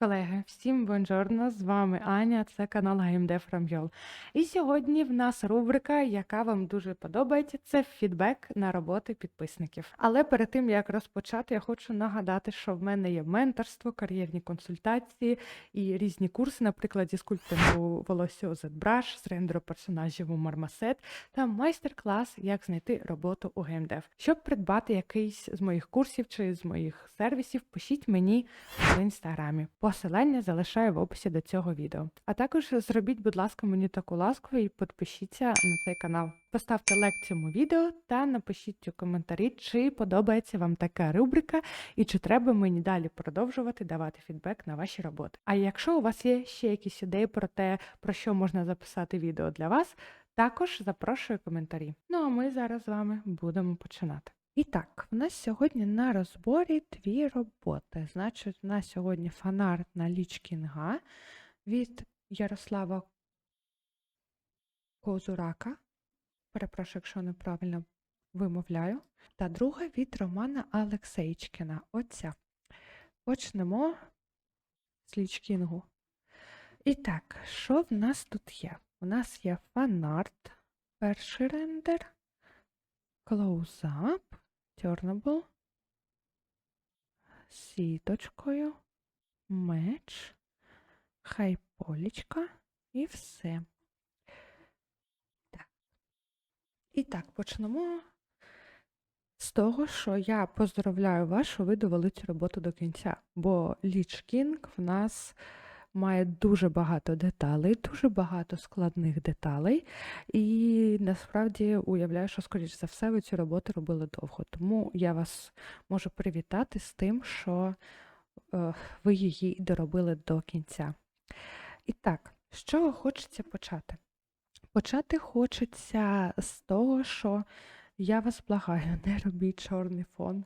Колеги, всім бонжорно, з вами Аня, це канал GameDev from YOL. І сьогодні в нас рубрика, яка вам дуже подобається, це фідбек на роботи підписників. Але перед тим як розпочати, я хочу нагадати, що в мене є менторство, кар'єрні консультації і різні курси, наприклад, зі скульптингу волосся у ZBrush, з рендеру персонажів у Marmoset та майстер-клас, як знайти роботу у GameDev. Щоб придбати якийсь з моїх курсів чи з моїх сервісів, пишіть мені в інстаграмі. Посилання залишаю в описі до цього відео. А також зробіть, будь ласка, мені таку ласку і підпишіться на цей канал. Поставте лайк цьому відео та напишіть у коментарі, чи подобається вам така рубрика і чи треба мені далі продовжувати давати фідбек на ваші роботи. А якщо у вас є ще якісь ідеї про те, про що можна записати відео для вас, також запрошую коментарі. Ну а ми зараз з вами будемо починати. І так, в нас сьогодні на розборі дві роботи. Значить, у нас сьогодні фанарт на Ліч Кінга від Ярослава Козурака. Перепрошую, якщо неправильно вимовляю. Та друга від Романа Алексейчкіна. Оця. Почнемо з Ліч Кінгу. І так, що в нас тут є? У нас є фанарт, перший рендер, close-up, turnable, сіточкою, меч, хайполічка. І все. Так. І так, почнемо з того, що я поздравляю вас, що ви довели цю роботу до кінця, бо Ліч Кінг в нас має дуже багато деталей, дуже багато складних деталей, і насправді уявляю, що, скоріш за все, ви цю роботу робили довго. Тому я вас можу привітати з тим, що е, ви її доробили до кінця. І так, з чого хочеться почати? Почати хочеться з того, що я вас благаю, не робіть чорний фон.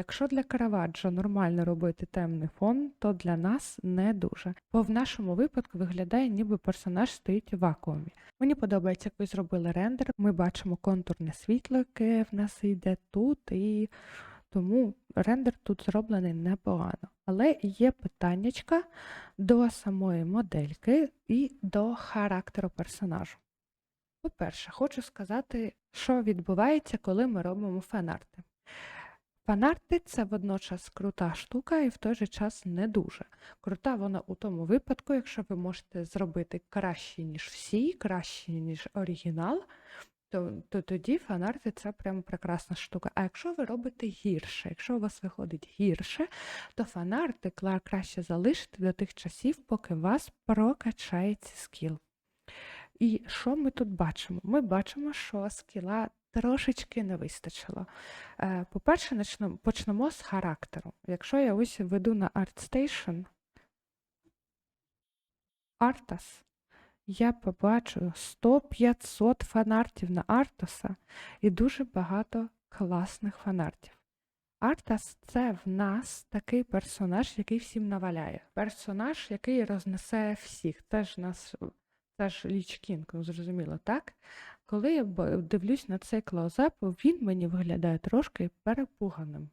Якщо для Караваджо нормально робити темний фон, то для нас не дуже. Бо в нашому випадку виглядає, ніби персонаж стоїть у вакуумі. Мені подобається, як ви зробили рендер. Ми бачимо контурне світло, яке в нас йде тут, і тому рендер тут зроблений непогано. Але є питаннячка до самої модельки і до характеру персонажу. По-перше, хочу сказати, що відбувається, коли ми робимо фанарти. Фанарти це водночас крута штука і в той же час не дуже. Крута вона у тому випадку, якщо ви можете зробити краще, ніж всі, краще, ніж оригінал, то, то тоді фанарти це прям прекрасна штука. А якщо ви робите гірше, якщо у вас виходить гірше, то фанарти краще залишити до тих часів, поки вас прокачається скіл. І що ми тут бачимо? Ми бачимо, що скіла трошечки не вистачило. Е, По-перше, почнемо з характеру. Якщо я ось веду на ArtStation Artas, я побачу 100-500 фанартів на Артоса і дуже багато класних фанартів. Артас це в нас такий персонаж, який всім наваляє. Персонаж, який рознесе всіх. Це ж нас, це ж Ліч Кінг, ну зрозуміло, так? Коли я дивлюсь на цей клоузап, він мені виглядає трошки перепуганим.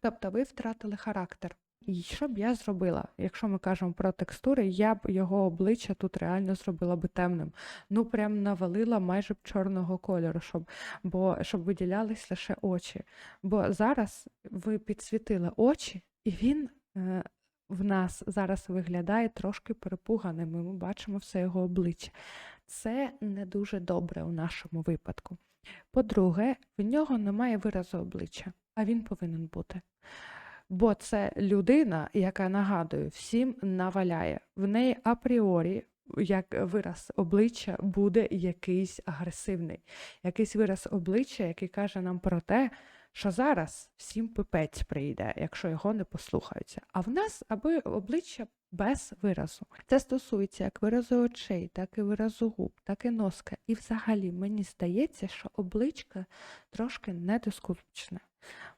Тобто ви втратили характер. І що б я зробила? Якщо ми кажемо про текстури, я б його обличчя тут реально зробила би темним. Ну, прям навалила майже б чорного кольору, щоб, бо, щоб виділялись лише очі. Бо зараз ви підсвітили очі, і він е, в нас зараз виглядає трошки перепуганим, і ми бачимо все його обличчя. Це не дуже добре у нашому випадку. По-друге, в нього немає виразу обличчя, а він повинен бути. Бо це людина, яка нагадую, всім наваляє. В неї апріорі, як вираз обличчя, буде якийсь агресивний, якийсь вираз обличчя, який каже нам про те, що зараз всім пипець прийде, якщо його не послухаються. А в нас аби обличчя без виразу. Це стосується як виразу очей, так і виразу губ, так і носка. І взагалі мені здається, що обличчя трошки недоскупчне.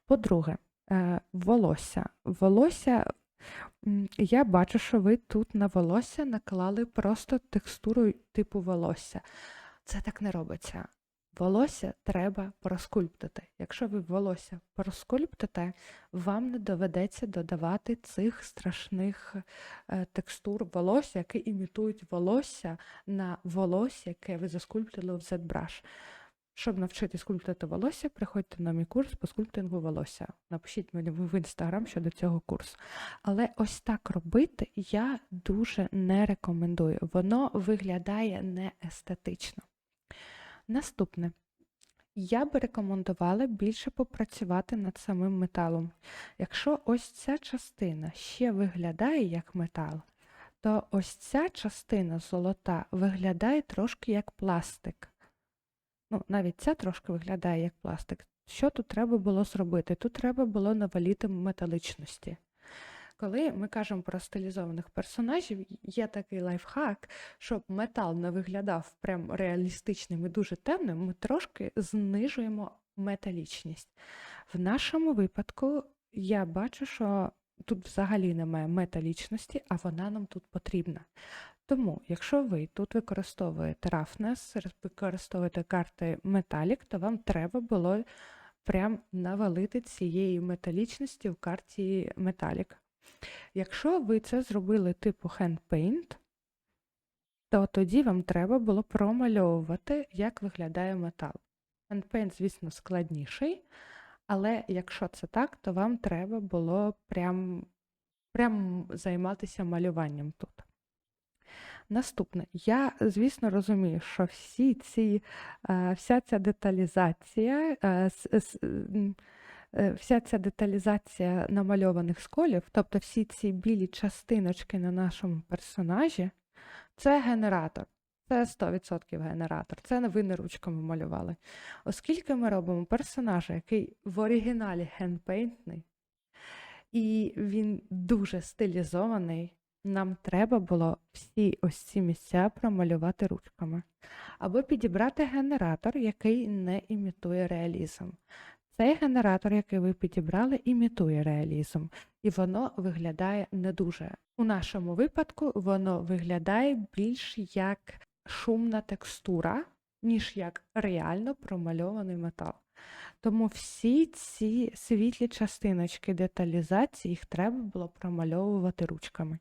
По-друге, е, волосся. Волосся. Я бачу, що ви тут на волосся наклали просто текстуру типу волосся. Це так не робиться. Волосся треба проскульптити. Якщо ви волосся проскульптите, вам не доведеться додавати цих страшних е, текстур волосся, які імітують волосся на волосся, яке ви заскульптили в ZBrush. Щоб навчити скульптити волосся, приходьте на мій курс по скульптингу волосся. Напишіть мені в інстаграм щодо цього курсу. Але ось так робити я дуже не рекомендую. Воно виглядає неестетично. Наступне. Я би рекомендувала більше попрацювати над самим металом. Якщо ось ця частина ще виглядає як метал, то ось ця частина золота виглядає трошки як пластик. Ну, навіть ця трошки виглядає як пластик. Що тут треба було зробити? Тут треба було наваліти металичності. Коли ми кажемо про стилізованих персонажів, є такий лайфхак, щоб метал не виглядав прям реалістичним і дуже темним, ми трошки знижуємо металічність. В нашому випадку я бачу, що тут взагалі немає металічності, а вона нам тут потрібна. Тому, якщо ви тут використовуєте Roughness, використовуєте карти Metallic, то вам треба було прям навалити цієї металічності в карті Metallic. Якщо ви це зробили типу Paint, то тоді вам треба було промальовувати, як виглядає метал. Paint, звісно, складніший, але якщо це так, то вам треба було прям, прям займатися малюванням тут. Наступне, я, звісно, розумію, що всі ці, е, вся ця деталізація, е, вся ця деталізація намальованих сколів, тобто всі ці білі частиночки на нашому персонажі, це генератор. Це 100% генератор. Це ви не ручками малювали. Оскільки ми робимо персонажа, який в оригіналі гендпейнтний, і він дуже стилізований, нам треба було всі ось ці місця промалювати ручками. Або підібрати генератор, який не імітує реалізм. Цей генератор, який ви підібрали, імітує реалізм, і воно виглядає не дуже. У нашому випадку воно виглядає більш як шумна текстура, ніж як реально промальований метал. Тому всі ці світлі частиночки деталізації їх треба було промальовувати ручками.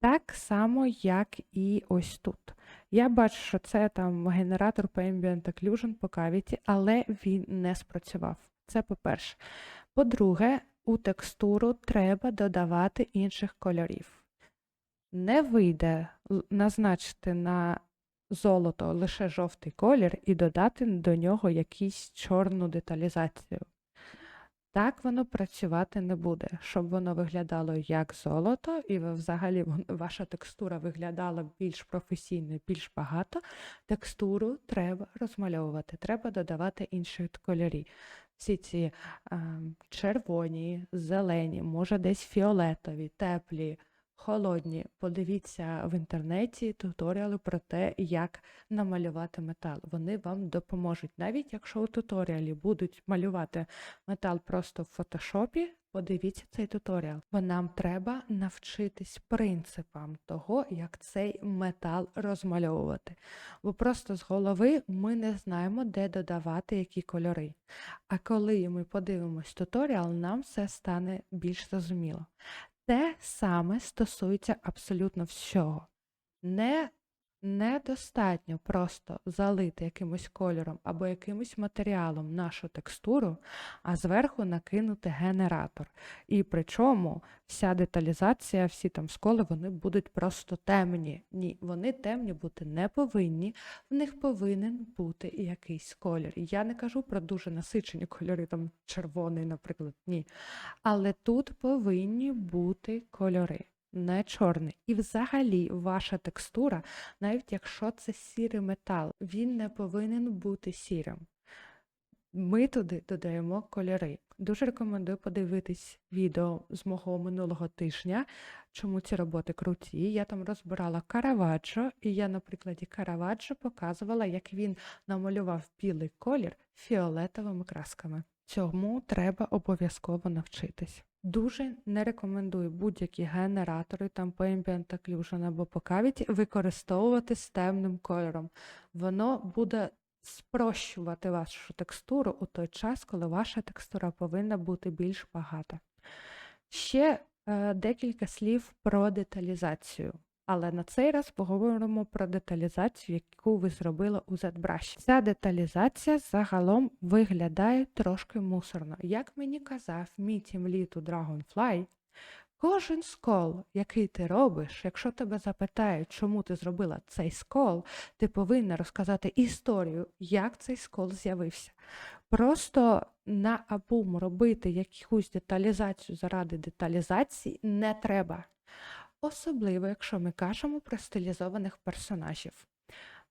Так само, як і ось тут. Я бачу, що це там генератор по Ambient Occlusion по Cavity, але він не спрацював. Це по-перше. По-друге, у текстуру треба додавати інших кольорів. Не вийде назначити на золото лише жовтий колір і додати до нього якусь чорну деталізацію. Так воно працювати не буде, щоб воно виглядало як золото, і взагалі ваша текстура виглядала більш професійно, більш багато. Текстуру треба розмальовувати, треба додавати інші кольорі. Всі ці е, червоні, зелені, може десь фіолетові, теплі холодні. Подивіться в інтернеті туторіали про те, як намалювати метал. Вони вам допоможуть. Навіть якщо у туторіалі будуть малювати метал просто в фотошопі, подивіться цей туторіал. Бо нам треба навчитись принципам того, як цей метал розмальовувати. Бо просто з голови ми не знаємо, де додавати які кольори. А коли ми подивимось туторіал, нам все стане більш зрозуміло. Те саме стосується абсолютно всього. Не Недостатньо просто залити якимось кольором або якимось матеріалом нашу текстуру, а зверху накинути генератор. І причому вся деталізація, всі там сколи, вони будуть просто темні. Ні, вони темні бути не повинні, в них повинен бути якийсь колір. Я не кажу про дуже насичені кольори, там червоний, наприклад, ні. Але тут повинні бути кольори не чорний. І взагалі ваша текстура, навіть якщо це сірий метал, він не повинен бути сірим. Ми туди додаємо кольори. Дуже рекомендую подивитись відео з мого минулого тижня, чому ці роботи круті. Я там розбирала Караваджо, і я на прикладі Караваджо показувала, як він намалював білий колір фіолетовими красками. Цьому треба обов'язково навчитись. Дуже не рекомендую будь-які генератори там по Ambient Occlusion або по Cavity використовувати з темним кольором. Воно буде спрощувати вашу текстуру у той час, коли ваша текстура повинна бути більш багата. Ще е, декілька слів про деталізацію. Але на цей раз поговоримо про деталізацію, яку ви зробили у ZBrush. Ця деталізація загалом виглядає трошки мусорно. Як мені казав мій тімліт у Dragonfly, кожен скол, який ти робиш, якщо тебе запитають, чому ти зробила цей скол, ти повинна розказати історію, як цей скол з'явився. Просто на абум робити якусь деталізацію заради деталізації не треба. Особливо, якщо ми кажемо про стилізованих персонажів.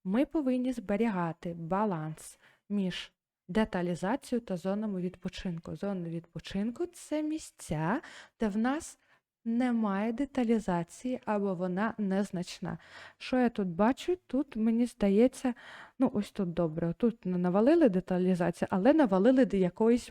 Ми повинні зберігати баланс між деталізацією та зонами відпочинку. Зони відпочинку це місця, де в нас немає деталізації або вона незначна. Що я тут бачу? Тут мені здається, ну ось тут добре. Тут не навалили деталізацію, але навалили до якоїсь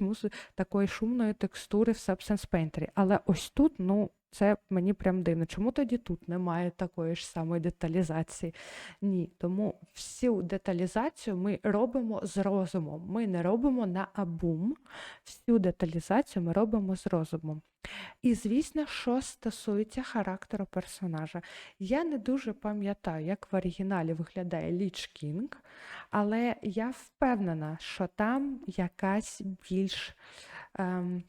такої шумної текстури в Substance Painter. Але ось тут, ну, це мені прям дивно. Чому тоді тут немає такої ж самої деталізації? Ні. Тому всю деталізацію ми робимо з розумом. Ми не робимо на абум. Всю деталізацію ми робимо з розумом. І, звісно, що стосується характеру персонажа. Я не дуже пам'ятаю, як в оригіналі виглядає Ліч Кінг, але я впевнена, що там якась більш ем,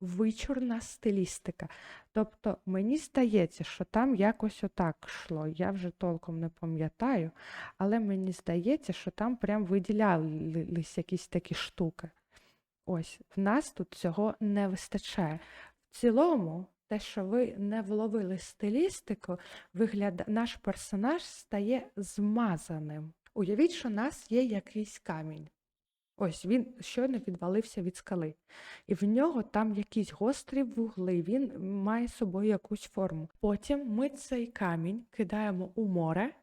вичурна стилістика. Тобто мені здається, що там якось отак йшло. Я вже толком не пам'ятаю, але мені здається, що там прям виділялись якісь такі штуки. Ось, в нас тут цього не вистачає. В цілому, те, що ви не вловили стилістику, вигляда... наш персонаж стає змазаним. Уявіть, що у нас є якийсь камінь. Ось він щойно відвалився від скали. І в нього там якісь гострі вугли, він має з собою якусь форму. Потім ми цей камінь кидаємо у море,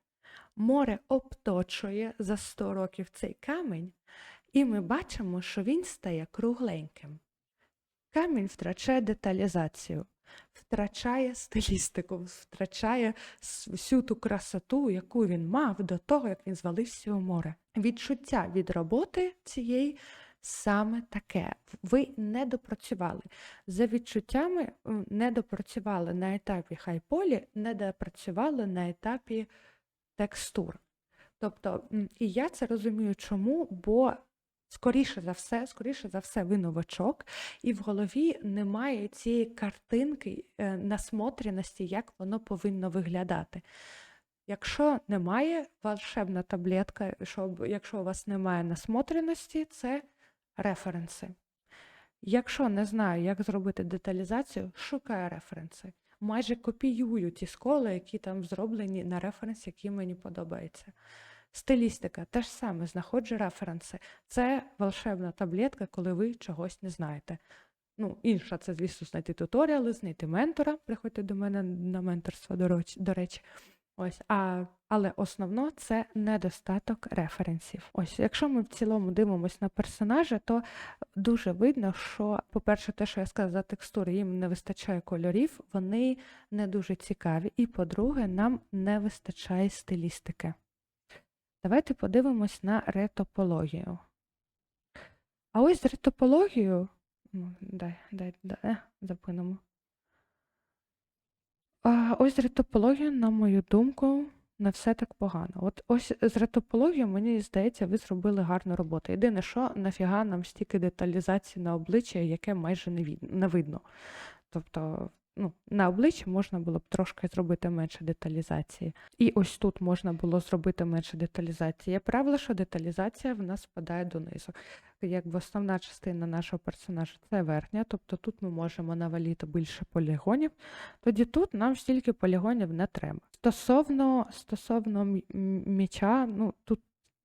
море обточує за 100 років цей камінь, і ми бачимо, що він стає кругленьким. Камінь втрачає деталізацію, втрачає стилістику, втрачає всю ту красоту, яку він мав до того, як він звалився у море. Відчуття від роботи цієї саме таке. Ви не допрацювали. За відчуттями не допрацювали на етапі хайполі, не допрацювали на етапі текстур. Тобто, і я це розумію, чому, бо скоріше за все, скоріше за все, ви новачок, і в голові немає цієї картинки е, насмотреності, як воно повинно виглядати. Якщо немає волшебна таблетка, щоб, якщо у вас немає насмотреності, це референси. Якщо не знаю, як зробити деталізацію, шукаю референси. Майже копіюю ті сколи, які там зроблені на референс, який мені подобається. Стилістика те ж саме, знаходжу референси. Це волшебна таблетка, коли ви чогось не знаєте. Ну, інша це, звісно, знайти туторіали, знайти ментора. Приходьте до мене на менторство, до речі. Ось, а, але основно це недостаток референсів. Ось, якщо ми в цілому дивимося на персонажа, то дуже видно, що, по-перше, те, що я сказала за текстури, їм не вистачає кольорів, вони не дуже цікаві. І по-друге, нам не вистачає стилістики. Давайте подивимось на ретопологію. А ось з ретопологією. Ну, дай, дай, дай, е, запинемо. А, ось з ретопологією, на мою думку, не все так погано. От ось з ретопологією, мені здається, ви зробили гарну роботу. Єдине, що нафіга нам стільки деталізації на обличчя, яке майже не видно. Тобто, ну, на обличчі можна було б трошки зробити менше деталізації. І ось тут можна було зробити менше деталізації. Є правило, що деталізація в нас впадає донизу. Якби основна частина нашого персонажа це верхня, тобто тут ми можемо навалити більше полігонів, тоді тут нам стільки полігонів не треба. Стосовно, стосовно м'яча, ну тут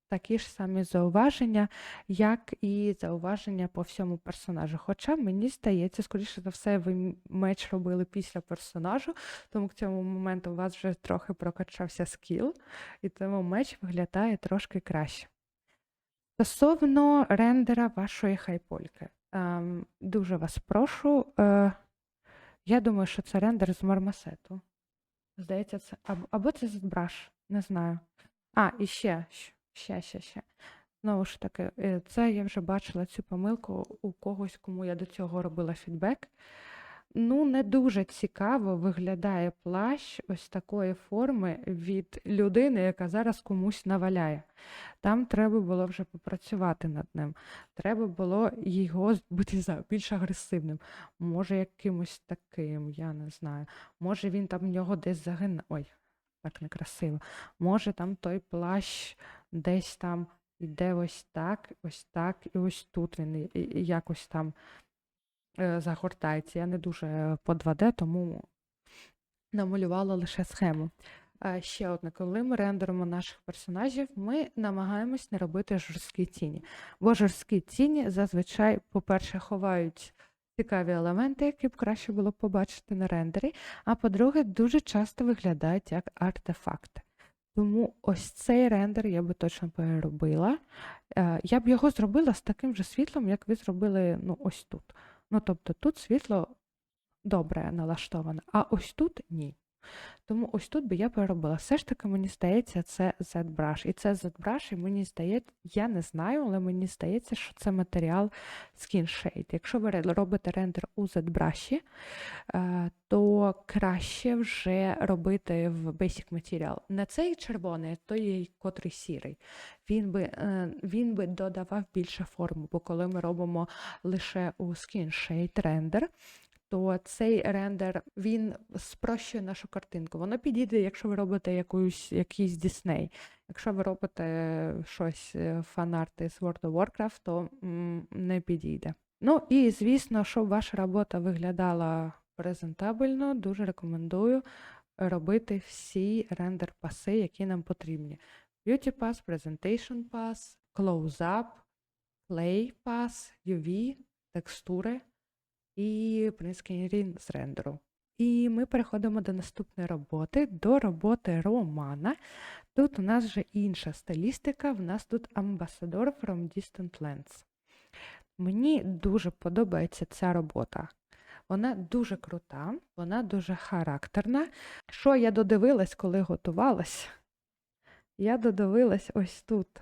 такі ж самі зауваження, як і зауваження по всьому персонажу. Хоча мені здається, скоріше за все, ви меч робили після персонажу, тому к цьому моменту у вас вже трохи прокачався скіл, і тому меч виглядає трошки краще. Стосовно рендера вашої хайпольки, ем, дуже вас прошу. Е, я думаю, що це рендер з мармасету. Здається, це або, це з браш, не знаю. А, і ще, ще, ще, ще. Знову ж таки, е, це я вже бачила цю помилку у когось, кому я до цього робила фідбек. Ну, не дуже цікаво виглядає плащ ось такої форми від людини, яка зараз комусь наваляє. Там треба було вже попрацювати над ним. Треба було його бути більш агресивним. Може, якимось таким, я не знаю. Може, він там в нього десь загинає. Ой, так некрасиво. Може, там той плащ десь там іде ось так, ось так, і ось тут він якось там е, загортається. Я не дуже по 2D, тому намалювала лише схему. Ще одне, коли ми рендеримо наших персонажів, ми намагаємось не робити жорсткі тіні. Бо жорсткі тіні зазвичай, по-перше, ховають цікаві елементи, які б краще було побачити на рендері, а по-друге, дуже часто виглядають як артефакти. Тому ось цей рендер я би точно переробила. Е, Я б його зробила з таким же світлом, як ви зробили ну, ось тут. Ну, тобто тут світло добре налаштоване, а ось тут ні. Тому ось тут би я переробила. Все ж таки, мені здається, це ZBrush. І це ZBrush, і мені здається, я не знаю, але мені здається, що це матеріал Skin. Якщо ви робите рендер у ZBrush, е, то краще вже робити в Basic Material. Не цей червоний, а той, котрий сірий. Він би, е, він би додавав більше форму, бо коли ми робимо лише у Skin рендер, то цей рендер він спрощує нашу картинку. Воно підійде, якщо ви робите якусь, якийсь Disney. Якщо ви робите щось е, фанарти з World of Warcraft, то не підійде. Ну і звісно, щоб ваша робота виглядала презентабельно, дуже рекомендую робити всі рендер-паси, які нам потрібні. Beauty Pass, Presentation Pass, Close-Up, Play Pass, UV, текстури і принскрін з рендеру. І ми переходимо до наступної роботи, до роботи Романа. Тут у нас вже інша стилістика, в нас тут Ambassador from Distant Lands. Мені дуже подобається ця робота. Вона дуже крута, вона дуже характерна. Що я додивилась, коли готувалась? Я додивилась ось тут.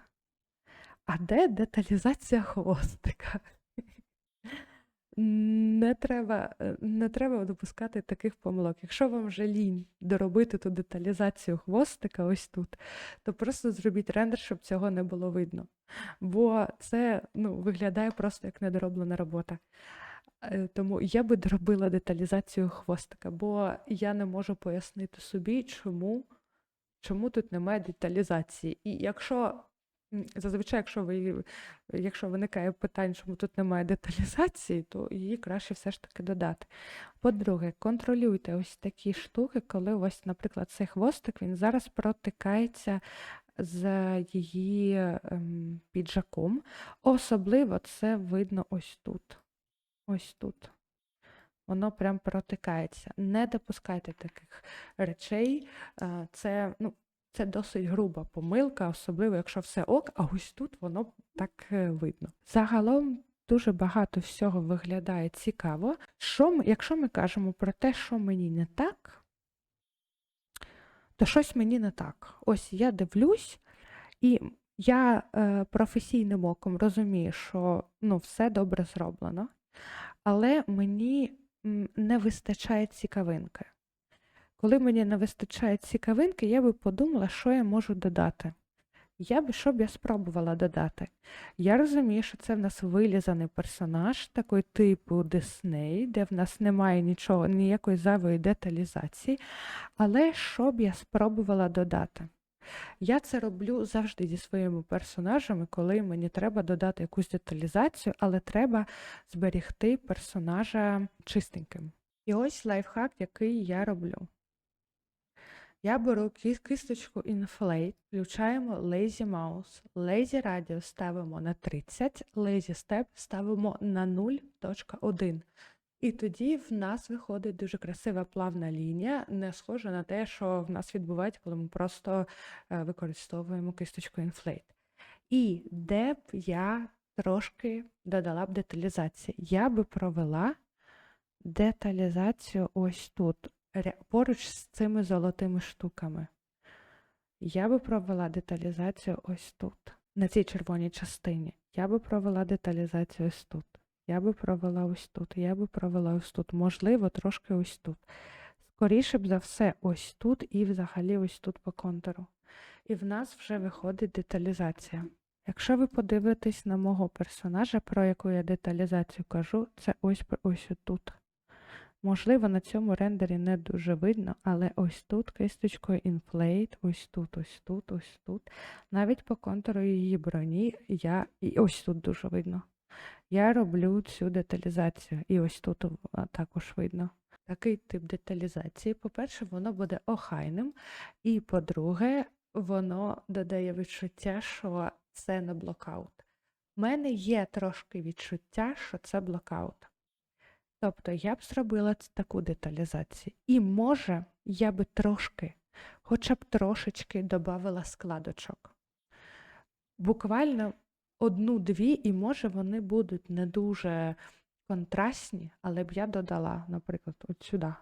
А де деталізація хвостика? Не треба, е, не треба допускати таких помилок. Якщо вам вже лінь доробити ту деталізацію хвостика ось тут, то просто зробіть рендер, щоб цього не було видно. Бо це ну, виглядає просто як недороблена робота. Е, Тому я би доробила деталізацію хвостика, бо я не можу пояснити собі, чому, чому тут немає деталізації. І якщо зазвичай, якщо ви, якщо виникає питання, чому тут немає деталізації, то її краще все ж таки додати. По-друге, контролюйте ось такі штуки, коли ось, наприклад, цей хвостик він зараз протикається з її ем, піджаком. Особливо це видно ось тут. Ось тут. Воно прям протикається. Не допускайте таких речей. Е, Це, ну, це досить груба помилка, особливо якщо все ок, а ось тут воно так е, видно. Загалом дуже багато всього виглядає цікаво. Що якщо ми кажемо про те, що мені не так, то щось мені не так. Ось я дивлюсь, і я е, професійним оком розумію, що ну, все добре зроблено, але мені не вистачає цікавинки. Коли мені не вистачає цікавинки, я би подумала, що я можу додати. Я би що б я спробувала додати. Я розумію, що це в нас вилізаний персонаж, такий типу Дисней, де в нас немає нічого, ніякої зайвої деталізації. Але що б я спробувала додати? Я це роблю завжди зі своїми персонажами, коли мені треба додати якусь деталізацію, але треба зберігти персонажа чистеньким. І ось лайфхак, який я роблю. Я беру кисточку Inflate, включаємо Lazy Mouse, Lazy Radius ставимо на 30, Lazy Step ставимо на 0.1. І тоді в нас виходить дуже красива плавна лінія, не схожа на те, що в нас відбувається, коли ми просто е, використовуємо кисточку Inflate. І де б я трошки додала б деталізації. Я би провела деталізацію ось тут, поруч з цими золотими штуками. Я би провела деталізацію ось тут. на цій червоній частині. Я би провела деталізацію ось тут. Я би провела ось тут, я би провела ось тут, можливо, трошки ось тут. Скоріше б за все, ось тут і взагалі ось тут по контуру. І в нас вже виходить деталізація. Якщо ви подивитесь на мого персонажа, про яку я деталізацію кажу, це ось ось тут. Можливо, на цьому рендері не дуже видно, але ось тут кисточкою Inflate, ось тут, ось тут, ось тут. Навіть по контуру її броні я і ось тут дуже видно. Я роблю цю деталізацію, і ось тут також видно. Такий тип деталізації, по-перше, воно буде охайним, і по-друге, воно додає відчуття, що це не блокаут. У мене є трошки відчуття, що це блокаут. Тобто я б зробила таку деталізацію. І може я би трошки, хоча б трошечки додавала складочок. Буквально одну-дві, і може вони будуть не дуже контрастні, але б я додала, наприклад, от сюди.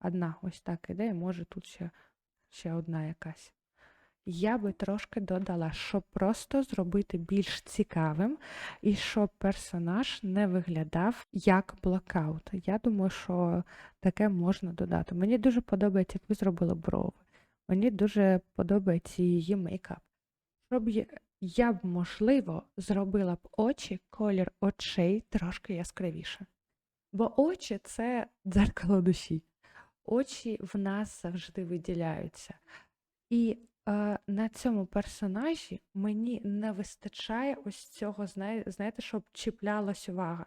Одна ось так іде, може тут ще, ще одна якась. Я би трошки додала, щоб просто зробити більш цікавим і щоб персонаж не виглядав як блокаут. Я думаю, що таке можна додати. Мені дуже подобається, як ви зробили брови. Мені дуже подобається її мейкап. Щоб я, б, можливо, зробила б очі, колір очей трошки яскравіше. Бо очі це дзеркало душі. Очі в нас завжди виділяються. І на цьому персонажі мені не вистачає ось цього, знаєте, щоб чіплялась увага.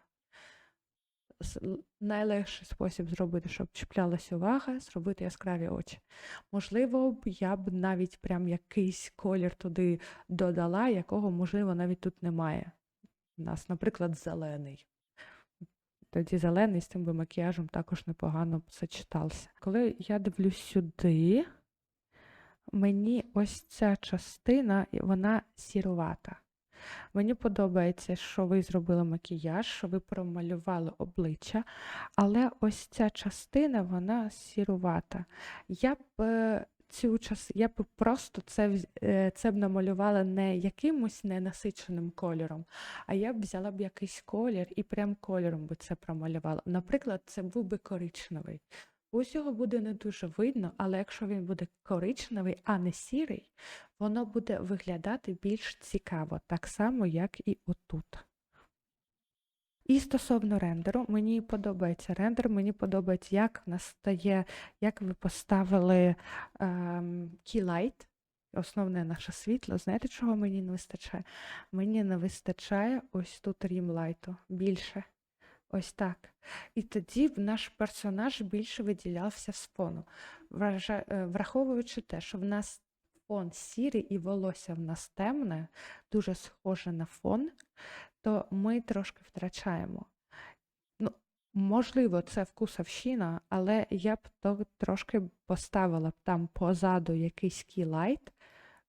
Найлегший спосіб зробити, щоб чіплялась увага, зробити яскраві очі. Можливо, б я б навіть прям якийсь колір туди додала, якого, можливо, навіть тут немає. У нас, наприклад, зелений. Тоді зелений з цим би макіяжем також непогано б. Коли я дивлюсь сюди, мені ось ця частина, вона сірувата. Мені подобається, що ви зробили макіяж, що ви промалювали обличчя, але ось ця частина, вона сірувата. Я б е, цю час, я б просто це, е, це б намалювала не якимось ненасиченим кольором, а я б взяла б якийсь колір і прям кольором би це промалювала. Наприклад, це був би коричневий. Ось його буде не дуже видно, але якщо він буде коричневий, а не сірий, воно буде виглядати більш цікаво, так само, як і отут. І стосовно рендеру, мені подобається рендер, мені подобається, як в нас стає, як ви поставили ем, Keylight, основне наше світло. Знаєте, чого мені не вистачає? Мені не вистачає ось тут рімлайту більше. Ось так. І тоді наш персонаж більше виділявся з фону. Е, Враховуючи те, що в нас фон сірий і волосся в нас темне, дуже схоже на фон, то ми трошки втрачаємо. Ну, можливо, це вкусовщина, але я б то трошки поставила б там позаду якийсь кілайт,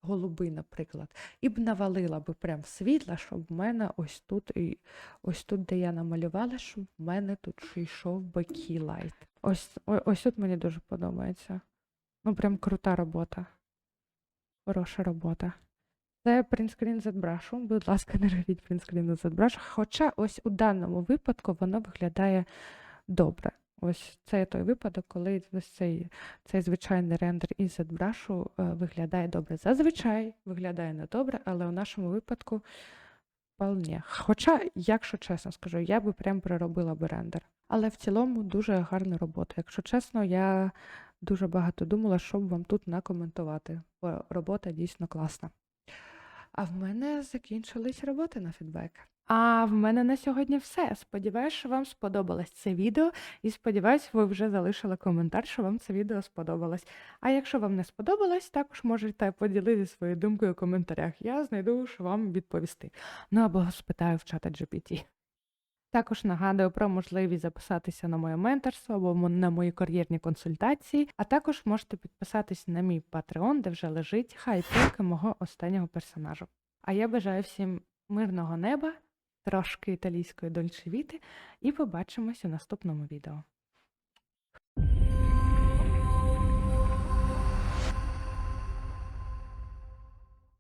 голубий, наприклад, і б навалила би прям світла, щоб в мене ось тут, і ось тут, де я намалювала, щоб в мене тут йшов би кілайт. Ось, ось тут мені дуже подобається. Ну, прям крута робота. Хороша робота. Це принтскрін ZBrush. Будь ласка, не робіть принтскрін ZBrush. Хоча ось у даному випадку воно виглядає добре. Ось це той випадок, коли ось цей, цей звичайний рендер із ZBrush е, виглядає добре. Зазвичай виглядає не добре, але у нашому випадку вполне. Хоча, якщо чесно скажу, я би прям переробила би рендер. Але в цілому дуже гарна робота. Якщо чесно, я дуже багато думала, що вам тут накоментувати, бо робота дійсно класна. А в мене закінчились роботи на фідбек. А в мене на сьогодні все. Сподіваюсь, що вам сподобалось це відео, і сподіваюсь, ви вже залишили коментар, що вам це відео сподобалось. А якщо вам не сподобалось, також можете поділитися своєю думкою у коментарях. Я знайду, що вам відповісти. Ну або спитаю в чата GPT. Також нагадую про можливість записатися на моє менторство або на мої кар'єрні консультації, а також можете підписатись на мій Patreon, де вже лежить хайпілка мого останнього персонажу. А я бажаю всім мирного неба, трошки італійської дольчевіти, і побачимось у наступному відео.